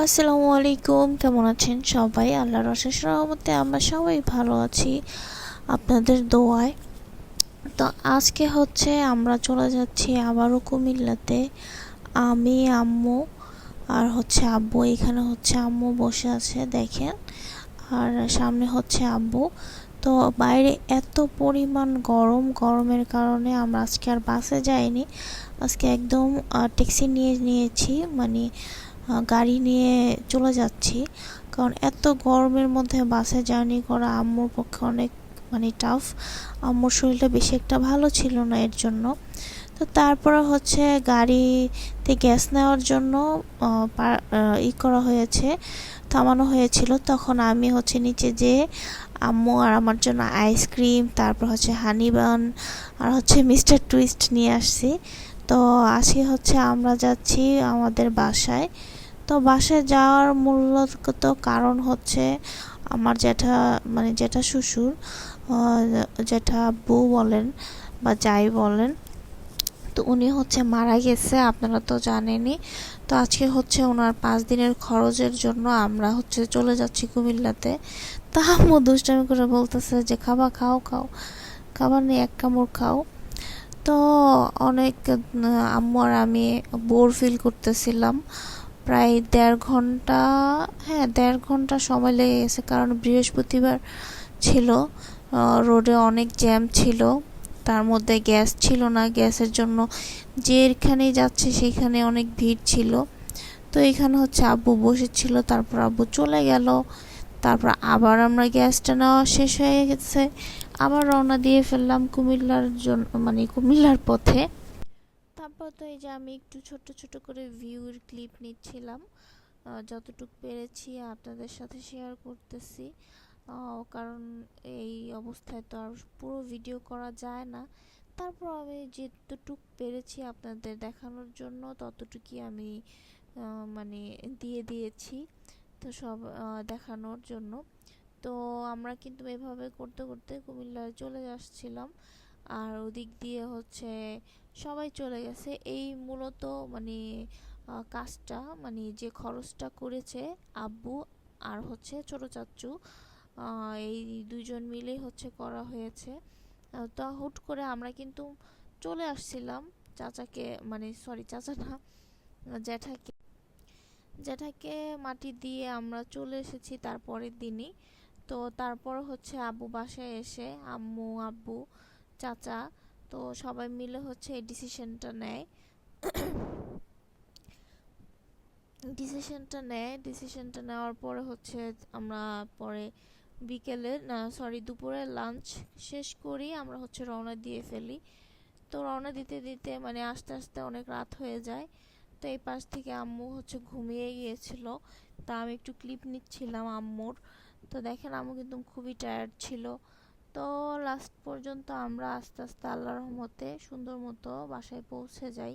আসসালামু আলাইকুম কেমন আছেন সবাই? আল্লাহর অশেষ রহমতে আমরা সবাই ভালো আছি আপনাদের দোয়ায়। তো আজকে হচ্ছে আমরা চলে যাচ্ছি আবারও কুমিল্লাতে, আমি, আম্মু আর হচ্ছে আব্বু। এখানে হচ্ছে আম্মু বসে আছে, দেখেন। আর সামনে হচ্ছে আব্বু। তো বাইরে এত পরিমাণ গরম, গরমের কারণে আমরা আজকে আর বাসে যাইনি। আজকে একদম ট্যাক্সি নিয়ে নিয়েছি মানে গাড়ি নিয়ে চলে যাচ্ছি। কারণ এত গরমের মধ্যে বাসে জার্নি করা আম্মুর পক্ষে অনেক মানে টাফ আম্মুর শরীরটা বেশি একটা ভালো ছিল না এর জন্য। তো তারপরে হচ্ছে গাড়িতে গ্যাস নেওয়ার জন্য ই করা হয়েছে, থামানো হয়েছিল। তখন আমি হচ্ছে নিচে যে আম্মু আর আমার জন্য আইসক্রিম তারপর হচ্ছে হানিবান আর হচ্ছে মিস্টার টুইস্ট নিয়ে আসছি। তো আজকে হচ্ছে আমরা যাচ্ছি আমাদের বাসায়। তো বাসে যাওয়ার মূলত কারণ হচ্ছে আমার জ্যাঠা মানে জ্যাঠা শ্বশুর জ্যাঠা বউ বলেন বা যাই বলেন, তো উনি হচ্ছে মারা গেছে, আপনারা তো জানেনই। তো আজকে হচ্ছে ওনার পাঁচ দিনের খরচের জন্য আমরা হচ্ছে চলে যাচ্ছি কুমিল্লাতে। তা আম্মু দুষ্টামি করে বলতেছে যে, খাবার খাও খাও, খাবার নিয়ে এক কামড় খাও। তো অনেক আম্মু আর আমি বোর ফিল করতেছিলাম। প্রায় দেড় ঘণ্টা হ্যাঁ দেড় ঘণ্টা সময় লেগে গেছে। কারণ বৃহস্পতিবার ছিল রোডে অনেক জ্যাম ছিল। তার মধ্যে গ্যাস ছিল না। গ্যাসের জন্য যেখানেই যাচ্ছে সেখানে অনেক ভিড় ছিল। তো এখানে হচ্ছে আব্বু বসেছিল, তারপর আব্বু চলে গেল। তারপর আবার আমরা গ্যাসটা নেওয়া শেষ হয়ে গেছে। আবার রওনা দিয়ে ফেললাম কুমিল্লার জন্য মানে কুমিল্লার পথে। তারপর এই যে আমি একটু ছোট ছোট করে ভিউর ক্লিপ নিচ্ছিলাম। যতটুকু পেরেছি আপনাদের সাথে শেয়ার করতেছি। কারণ এই অবস্থায় তো আর পুরো ভিডিও করা যায় না। তারপর আমি যেতটুক পেরেছি আপনাদের দেখানোর জন্য, ততটুকুই আমি মানে দিয়ে দিয়েছি তো সব দেখানোর জন্য। তো আমরা কিন্তু এভাবে করতে করতে কুমিল্লায় চলে আসছিলাম আর ওদিক দিয়ে হচ্ছে সবাই চলে গেছে। এই মূলত মানে কাজটা মানে যে খরচটা করেছে আব্বু আর হচ্ছে ছোট চাচ্চু এই দুইজন মিলেই হচ্ছে করা হয়েছে। তো হুট করে আমরা কিন্তু চলে আসছিলাম চাচাকে মানে সরি চাচা না, জ্যাঠাকে। জ্যাঠাকে মাটি দিয়ে আমরা চলে এসেছি তারপরের দিনই। তো তারপর হচ্ছে আব্বু বাসায় এসে, আম্মু, আব্বু চাচা, তো সবাই মিলে হচ্ছে এই ডিসিশনটা নেয়। ডিসিশনটা নেয় ডিসিশনটা নেওয়ার পরে হচ্ছে আমরা পরে বিকেলে, না সরি দুপুরে লাঞ্চ শেষ করি, আমরা হচ্ছে রওনা দিয়ে ফেলি। তো রওনা দিতে দিতে মানে আস্তে আস্তে অনেক রাত হয়ে যায়। তো এই পাশ থেকে আম্মু হচ্ছে ঘুমিয়ে গিয়েছিল। তা আমি একটু ক্লিপ নিচ্ছিলাম আম্মুর। তো দেখেন আম্মু কিন্তু খুবই টায়ার্ড ছিল। তো লাস্ট পর্যন্ত আমরা আস্তে আস্তে আল্লাহ রহমতে সুন্দর মতো বাসায় পৌঁছে যাই।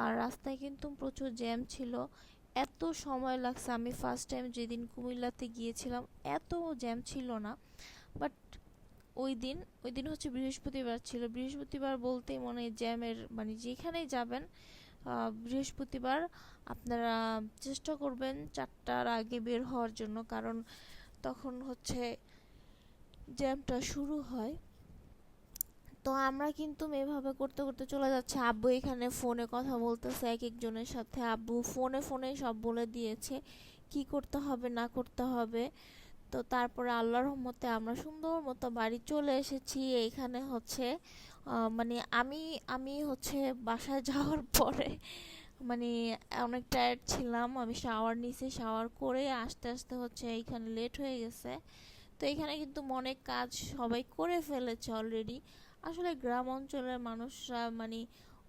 আর রাস্তায় কিন্তু প্রচুর জ্যাম ছিল। এত সময় লাগছে। আমি ফার্স্ট টাইম যেদিন কুমিল্লাতে গিয়েছিলাম, এত জ্যাম ছিল না। বাট ওই দিন ওই দিন হচ্ছে বৃহস্পতিবার ছিল। বৃহস্পতিবার বলতেই মনে জ্যামের মানে যেখানেই যাবেন বৃহস্পতিবার আপনারা চেষ্টা করবেন চারটার আগে বের হওয়ার জন্য। কারণ তখন হচ্ছে জ্যামটা শুরু হয়। তো আমরা কিন্তু এভাবে করতে করতে চলে যাচ্ছে। আব্বু এখানে ফোনে কথা বলতেছে, এক একজনের সাথে। আব্বু ফোনে ফোনে সব বলে দিয়েছে, কি করতে হবে, না করতে হবে। তো তারপরে আল্লাহর রহমতে আমরা সুন্দর মতো বাড়ি চলে এসেছি। এইখানে হচ্ছে মানে আমি আমি হচ্ছে বাসায় যাওয়ার পরে মানে অনেক টায়ার্ড ছিলাম। আমি শাওয়ার নিছি শাওয়ার করে আস্তে আস্তে হচ্ছে এইখানে লেট হয়ে গেছে। তো এখানে কিন্তু অনেক কাজ সবাই করে ফেলেছে অলরেডি আসলে গ্রাম অঞ্চলের মানুষরা মানে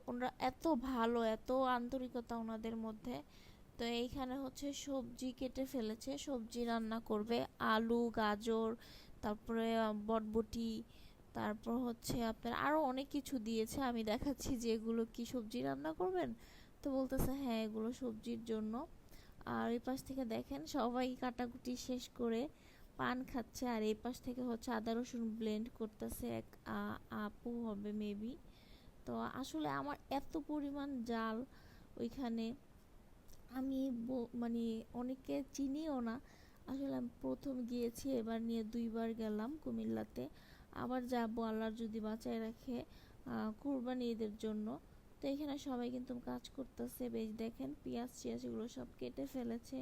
ওনারা এত ভালো, এত আন্তরিকতা ওনাদের মধ্যে। তো এইখানে হচ্ছে সবজি কেটে ফেলেছে, সবজি রান্না করবে, আলু, গাজর, তারপরে বটবটি, তারপর হচ্ছে আপনার আরও অনেক কিছু দিয়েছে। আমি দেখাচ্ছি যে এগুলো কি সবজি রান্না করবেন? তো বলতেছে হ্যাঁ এগুলো সবজির জন্য। আর এই পাশ থেকে দেখেন, সবাই কাটাকুটি শেষ করে পান খাচ্ছে, আর এই পাশ থেকে হচ্ছে আদা রসুন ব্লেন্ড করতেছে এক আপু হবে মেবি তো আসলে আমার এত পরিমাণ জাল ওইখানে আমি মানে অনেকে চিনিও না। আসলে আমি প্রথম গিয়েছি, এবার নিয়ে দুইবার গেলাম কুমিল্লাতে। আবার যাব আল্লাহর যদি বাঁচায় রাখে কুরবানি ঈদের জন্য। তো এখানে সবাই কিন্তু কাজ করতেছে, বেশ দেখেন পেঁয়াজ টিয়াজ এগুলো সব কেটে ফেলেছে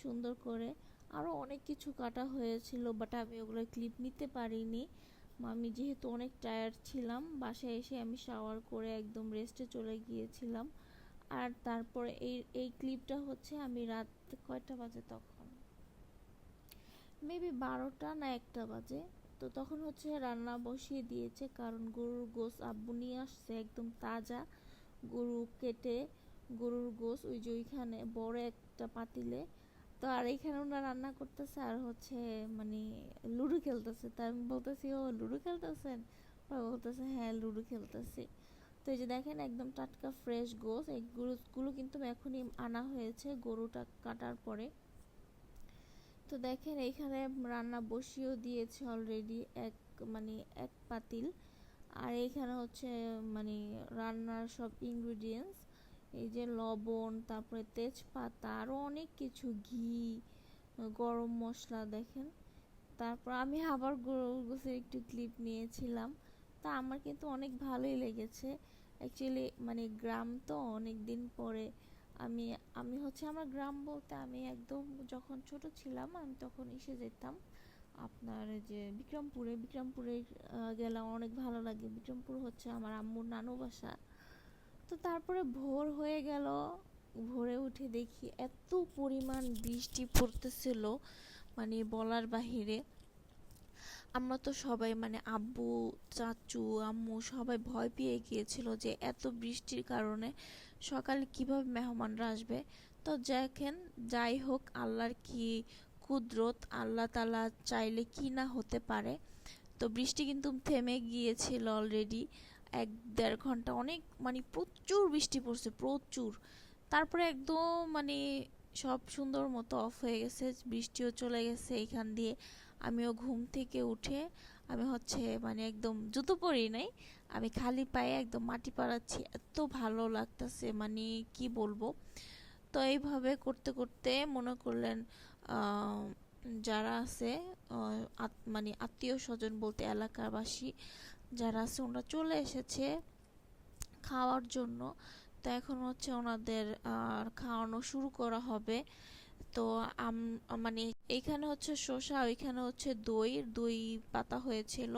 সুন্দর করে। আরও অনেক কিছু কাটা হয়েছিল বাট আমি ওগুলো ক্লিপ নিতে পারিনি। আমি যেহেতু অনেক টায়ার্ড ছিলাম, বাসায় এসে আমি শাওয়ার করে একদম রেস্টে চলে গিয়েছিলাম। আর তারপরে এই এই ক্লিপটা হচ্ছে আমি রাত কয়টা বাজে তখন? মেবি বারোটা না একটা বাজে। তো তখন হচ্ছে রান্না বসিয়ে দিয়েছে, কারণ গরুর গোস আব্বু নিয়ে আসছে, একদম তাজা গরু কেটে গরুর গোস ওই যে ওইখানে বড় একটা পাতিলে তো আর এইখানে ওনারা রান্না করতেছে আর হচ্ছে মানে লুডো খেলতেছে। তা আমি বলতেছি, ও, লুডো খেলতেছেন? ওরা বলতেছে হ্যাঁ লুডো খেলতেছি। তো এই যে দেখেন, একদম টাটকা ফ্রেশ গোস এই গোসগুলো কিন্তু এখনই আনা হয়েছে গরুটা কাটার পরে। তো দেখেন এইখানে রান্না বসিয়েও দিয়েছে অলরেডি এক মানে এক পাতিল। আর এইখানে হচ্ছে মানে রান্নার সব ইনগ্রিডিয়েন্টস এই যে লবণ, তারপরে তেজপাতা আরও অনেক কিছু, ঘি, গরম মশলা দেখেন। তারপর আমি আবার গোসের একটু ক্লিপ নিয়েছিলাম। তা আমার কিন্তু অনেক ভালোই লেগেছে। অ্যাকচুয়ালি মানে গ্রাম তো অনেক দিন পরে। আমি আমি হচ্ছে আমার গ্রাম বলতে আমি একদম যখন ছোট ছিলাম, আমি তখন এসে যেতাম। আপনার যে বিক্রমপুরে বিক্রমপুরে গেলাম, অনেক ভালো লাগে। বিক্রমপুর হচ্ছে আমার আম্মুর নানু বাসা। তো তারপরে ভোর হয়ে গেল। ভোরে উঠে দেখি এত পরিমাণ বৃষ্টি পড়তেছিল মানে বলার বাহিরে। আমরা তো সবাই মানে আব্বু, চাচু, আম্মু সবাই ভয় পেয়ে গিয়েছিল যে এত বৃষ্টির কারণে সকালে কীভাবে মেহমানরা আসবে। তো দেখেন, যাই হোক, আল্লাহর কি কুদরত, আল্লাহ তালা চাইলে কি না হতে পারে। তো বৃষ্টি কিন্তু থেমে গিয়েছিল অলরেডি এক দেড় ঘণ্টা অনেক মানে প্রচুর বৃষ্টি পড়ছে, প্রচুর। তারপরে একদম মানে সব সুন্দর মতো অফ হয়ে গেছে, বৃষ্টিও চলে গেছে এইখান দিয়ে। আমিও ঘুম থেকে উঠে আমি হচ্ছে মানে একদম জুতো পরি নাই, আমি খালি পায়ে একদম মাটি পাড়াচ্ছি, এত ভালো লাগতেছে মানে কি বলব? তো এইভাবে করতে করতে মনে করলেন যারা আছে মানে আত্মীয় স্বজন বলতে এলাকাবাসী যারা আছে, ওনারা চলে এসেছে খাওয়ার জন্য। তো এখন হচ্ছে ওনাদের খাওয়ানো শুরু করা হবে। তো মানে এইখানে হচ্ছে শসা, ওইখানে হচ্ছে দই দই পাতা হয়েছিল।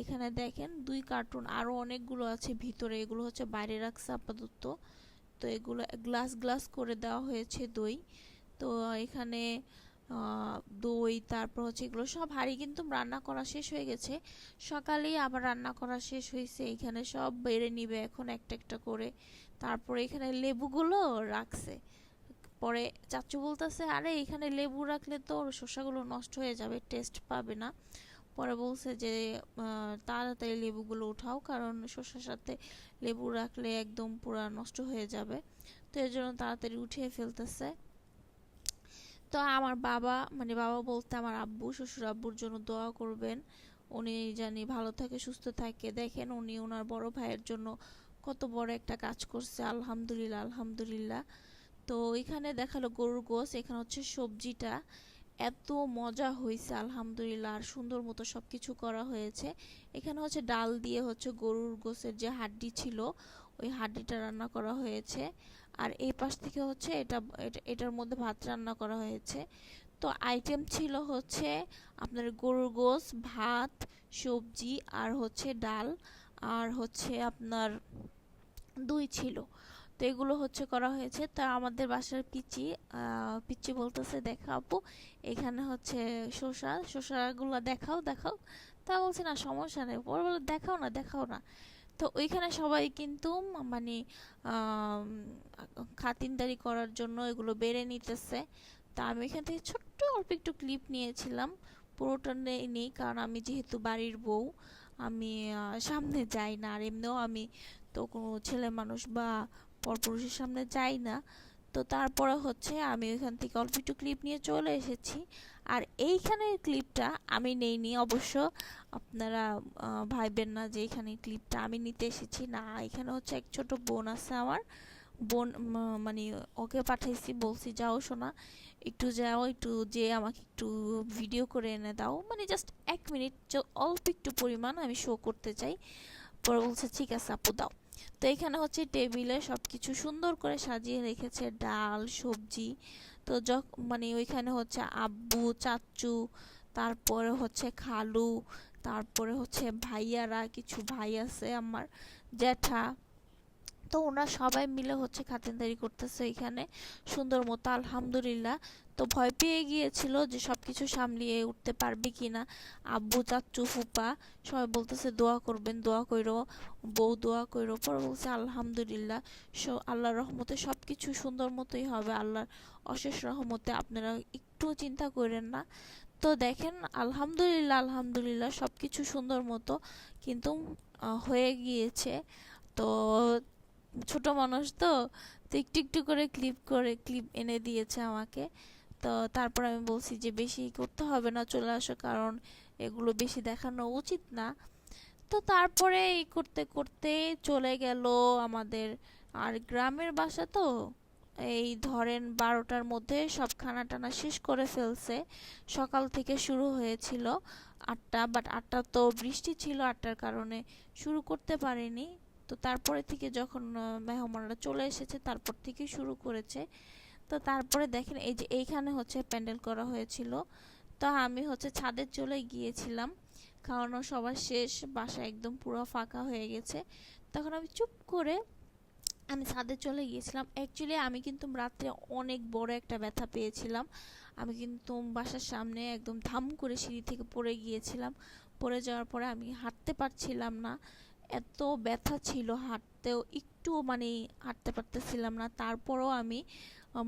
এখানে দেখেন দুই কার্টুন আরও অনেকগুলো আছে ভিতরে। এগুলো হচ্ছে বাইরে রাখছে আপাতত। তো এগুলো গ্লাস গ্লাস করে দেওয়া হয়েছে দই। তো এখানে দই, তারপর হচ্ছে এগুলো সব হাঁড়ি কিন্তু রান্না করা শেষ হয়ে গেছে। সকালেই আবার রান্না করা শেষ হয়েছে এখানে সব বেড়ে নিবে এখন একটা একটা করে। তারপরে এখানে লেবুগুলো রাখছে। পরে চাচু বলতেছে, আরে, এখানে লেবু রাখলে তো শসাগুলো নষ্ট হয়ে যাবে টেস্ট পাবে না। পরে বলছে যে তাড়াতাড়ি লেবুগুলো উঠাও, কারণ শসার সাথে লেবু রাখলে একদম পুরা নষ্ট হয়ে যাবে। তো এর জন্য তাড়াতাড়ি উঠিয়ে ফেলতেছে। তো আমার বাবা মানে বাবা বলতে আমার আব্বু, শ্বশুর আব্বুর জন্য দোয়া করবেন। উনি জানি ভালো থাকে, সুস্থ থাকে। দেখেন উনি ওনার বড় ভাইয়ের জন্য কত বড় একটা কাজ করছে। আলহামদুলিল্লাহ আলহামদুলিল্লাহ। তো এখানে দেখাল গরুর গোস এখানে হচ্ছে সবজিটা। এত মজা হয়েছে আলহামদুলিল্লাহ। আর সুন্দর মতো সব কিছু করা হয়েছে। এখানে হচ্ছে ডাল দিয়ে হচ্ছে গরুর গোসের যে হাড্ডি ছিল, ওই হাড্ডিটা রান্না করা হয়েছে। আর এই পাশ থেকে হচ্ছে এটা, এটা- এটার মধ্যে ভাত রান্না করা হয়েছে। তো আইটেম ছিল হচ্ছে আপনার গরুর গোস ভাত, সবজি আর হচ্ছে ডাল আর হচ্ছে আপনার দই ছিল। তো এগুলো হচ্ছে করা হয়েছে। তা আমাদের বাসার পিচি পিচি বলতেছে, দেখা আপু, এখানে হচ্ছে শসা, শসাগুলো দেখাও দেখাও। তা বলছে, না, সমস্যা নেই। পরে বলে, দেখাও না দেখাও না। তো ওইখানে সবাই কিন্তু মানে খাতিনদারি করার জন্য এগুলো বেড়ে নিতেছে। তা আমি এখান থেকে ছোট্ট অল্প একটু ক্লিপ নিয়েছিলাম। পুরোটা নেই, কারণ আমি যেহেতু বাড়ির বউ, আমি সামনে যাই না। আর এমনিও আমি তো কোনো ছেলে মানুষ বা পরপুরুষের সামনে যাই না। তো তারপরে হচ্ছে আমি ওইখান থেকে অল্প একটু ক্লিপ নিয়ে চলে এসেছি। আর এইখানের ক্লিপটা আমি নেইনি, অবশ্য আপনারা ভাইবেন না যে এখানে ক্লিপটা আমি নিতে এসেছি। না, এখানে হচ্ছে এক ছোট বোন আছে আমার। বোন মানে ওকে পাঠাইছি, বলছি, যাও শোনা একটু যাও, একটু যে আমাকে একটু ভিডিও করে এনে দাও। মানে জাস্ট এক মিনিট অল্প একটু পরিমাণ আমি শো করতে চাই। পরে বলছে, ঠিক আছে আপু, দাও। তো এখানে হচ্ছে টেবিলে সব কিছু সুন্দর করে সাজিয়ে রেখেছে, ডাল, সবজি। তো যখন মানে ওইখানে হচ্ছে আব্বু, চাচু, তারপরে হচ্ছে খালু, তারপরে হচ্ছে ভাইয়ারা, কিছু ভাই আছে আমার, জ্যাঠা। তো ওনারা সবাই মিলে হচ্ছে খাতিরদারি করতেছে এখানে। সুন্দর মতো, আলহামদুলিল্লাহ। তো ভয় পেয়ে গিয়েছিল যে সব কিছু সামলিয়ে উঠতে পারবে কি না আব্বু চাচ্চু ফুপা সবাই বলতেছে, দোয়া করবেন, দোয়া কইরো, বউ দোয়া কইরো। পরে বলছে, আলহামদুলিল্লাহ। সো আল্লাহর রহমতে সব কিছু সুন্দর মতোই হবে। আল্লাহর অশেষ রহমতে আপনারা একটু চিন্তা করেন না। তো দেখেন, আলহামদুলিল্লাহ আলহামদুলিল্লাহ সব কিছু সুন্দর মতো কিন্তু হয়ে গিয়েছে। তো ছোট মানুষ তো তো একটু একটু করে ক্লিপ করে ক্লিপ এনে দিয়েছে আমাকে। তো তারপর আমি বলছি যে বেশি করতে হবে না, চলে আসো কারণ এগুলো বেশি দেখানো উচিত না। তো তারপরে এই করতে করতে চলে গেল আমাদের আর গ্রামের বাসা তো, এই ধরেন বারোটার মধ্যে সব খানা টানা শেষ করে ফেলছে। সকাল থেকে শুরু হয়েছিল আটটা বাট আটটা তো বৃষ্টি ছিল, আটটার কারণে শুরু করতে পারেনি। তো তারপরে থেকে যখন মেহমানরা চলে এসেছে, তারপর থেকে শুরু করেছে। তো তারপরে দেখেন, এই যে এইখানে হচ্ছে প্যান্ডেল করা হয়েছিল। তো আমি হচ্ছে ছাদে চলে গিয়েছিলাম। খাওয়ানো সবার শেষ, বাসা একদম পুরো ফাঁকা হয়ে গেছে। তখন আমি চুপ করে আমি ছাদে চলে গিয়েছিলাম। অ্যাকচুয়ালি আমি কিন্তু রাত্রে অনেক বড় একটা ব্যথা পেয়েছিলাম। আমি কিন্তু বাসার সামনে একদম ধাম করে সিঁড়ি থেকে পড়ে গিয়েছিলাম। পড়ে যাওয়ার পরে আমি হাঁটতে পারছিলাম না। এত ব্যথা ছিল হাঁটতেও একটু মানে হাঁটতে পারতেছিলাম না। তারপরও আমি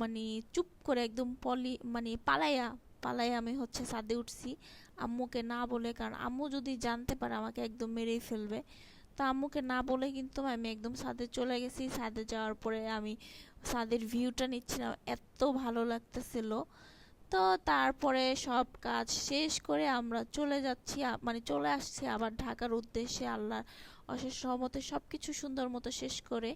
মানে চুপ করে একদম পলি মানে পালাইয়া পালাইয়া আমি হচ্ছে ছাদে উঠছি আম্মুকে না বলে। কারণ আম্মু যদি জানতে পারে, আমাকে একদম মেরেই ফেলবে। তো আম্মুকে না বলে কিন্তু আমি একদম ছাদে চলে গেছি। ছাদে যাওয়ার পরে আমি ছাদের ভিউটা নিচ্ছিলাম, এত ভালো লাগতেছিল। তো তারপরে সব কাজ শেষ করে আমরা চলে যাচ্ছি মানে চলে আসছি আবার ঢাকার উদ্দেশ্যে আল্লাহ অশেষ সহমতে সবকিছু সুন্দর মতো শেষ করে